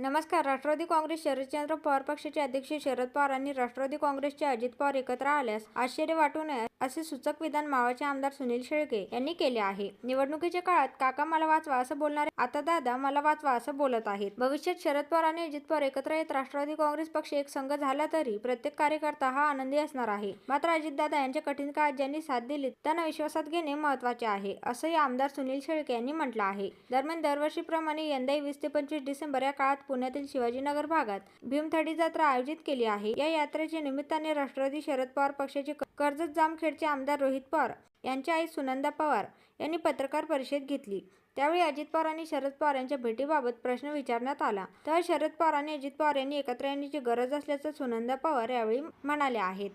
नमस्कार. राष्ट्रवादी काँग्रेस शरदचंद्र पवार पक्षाचे अध्यक्ष शरद पवार आणि राष्ट्रवादी काँग्रेसचे अजित पवार एकत्र आल्यास आश्चर्य वाटू नये असे सूचक विधान मावाचे आमदार सुनील शेळके यांनी केले आहे. निवडणुकीच्या काळात काका मला वाचवा असं बोलणारे आता दादा मला वाचवा असं बोलत आहेत. भविष्यात शरद पवार आणि अजित पवार एकत्र येत राष्ट्रवादी काँग्रेस पक्ष एक संघ झाला तरी प्रत्येक कार्यकर्ता हा आनंदी असणार आहे. मात्र अजितदादा यांच्या कठीण काळात ज्यांनी साथ दिली त्यांना विश्वासात घेणे महत्त्वाचे आहे असंही आमदार सुनील शेळके यांनी म्हटलं आहे. दरम्यान दरवर्षीप्रमाणे यंदाही वीस ते पंचवीस डिसेंबर या काळात पुण्यातील शिवाजीनगर भागात भीमथडी जत्रा आयोजित केली आहे. या यात्रेच्या निमित्ताने राष्ट्रवादी शरद पवार पक्षाचे कर्जत जामखेडचे आमदार रोहित पवार यांच्या आई सुनंदा पवार यांनी पत्रकार परिषद घेतली. त्यावेळी अजित पवार आणि शरद पवार यांच्या भेटीबाबत प्रश्न विचारण्यात आला. तर शरद पवार आणि अजित पवार यांनी एकत्र येण्याची गरज असल्याचं सुनंदा पवार यावेळी म्हणाल्या आहेत.